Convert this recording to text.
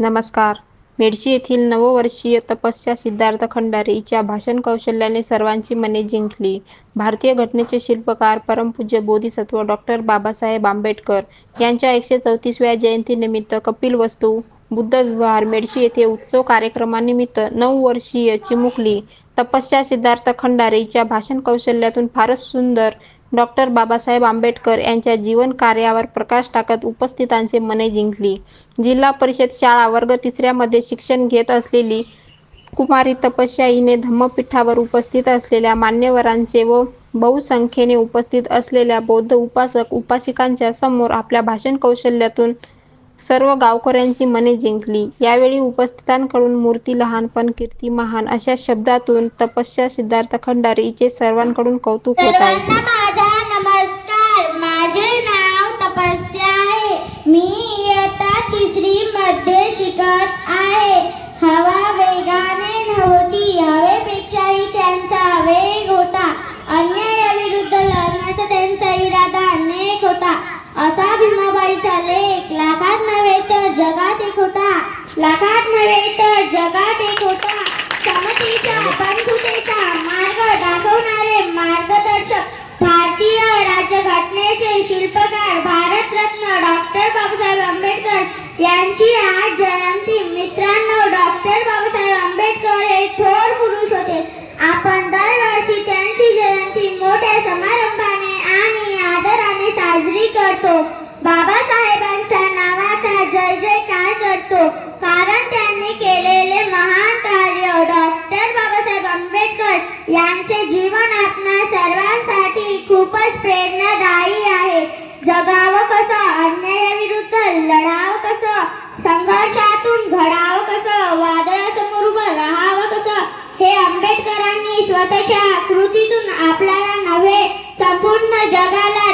नमस्कार. मेडशी येथील नववर्षीय तपस्या सिद्धार्थ खंडारे हिच्या भाषण कौशल्याने सर्वांची मने जिंकली. भारतीय घटनेचे शिल्पकार परमपूज्य बोधिसत्व डॉक्टर बाबासाहेब आंबेडकर यांच्या एकशे चौतीसव्या जयंतीनिमित्त कपिल वस्तू बुद्ध विहार मेडशी येथे उत्सव कार्यक्रमानिमित्त नऊ वर्षीय चिमुकली. तपस्या सिद्धार्थ खंडारे हिच्या भाषण कौशल्यातून फारच सुंदर डॉक्टर बाबासाहेब आंबेडकर यांच्या जीवन कार्यावर प्रकाश टाकत उपस्थितांचे मने जिंकली. जिल्हा परिषद शाळा वर्ग तिसऱ्यामध्ये शिक्षण घेत असलेली कुमारी तपस्या हिने धम्मपीठावर उपस्थित असलेल्या मान्यवरांचे व बहुसंख्येने उपस्थित असलेल्या बौद्ध उपासक उपासिकांच्या समोर आपल्या भाषण कौशल्यातून सर्व गावकऱ्यांची मने जिंकली. यावेळी उपस्थितांकडून मूर्ती लहान पण कीर्ती महान अशा शब्दातून तपस्या सिद्धार्थ खंडारे हिचे सर्वांकडून कौतुक होत आहे. मध्ये शिकत आहे. हवा वेगाने नव्हती. हवेपेक्षाही त्यांचा वेग होता. अन्यायाविरुद्ध लढण्याचा त्यांचा इरादा अनेक होता. असा भीमाबाईचा लेख लाखात नव्हे तर जगात एक होता. लाखात नव्हे तर जगात एक होता समतेचा बंधुतेचा मार्ग दाखवणारे मार्गदर्शक भारतीय राज्यघटनेचे शिल्पकार भारतरत्न डॉक्टर बाबासाहेब आंबेडकर यांची आज जयंती. मित्रांनो डॉक्टर बाबासाहेब आंबेडकर हे थोर पुरुष होते. आपण दरवर्षी त्यांची जयंती मोठ्या समारंभाने आणि आदराने साजरी करतो. बाबासाहेबांच्या नावाचा जय जयकार करतो? कारण त्यांनी केलेले महान कार्य डॉक्टर बाबासाहेब आंबेडकर यांचे जीवन आपणा सर्वांसाठी खूपच प्रेरणादायी आहे. जगा स्वतःच्या कृतीतून आपल्याला नव्हे संपूर्ण जगाला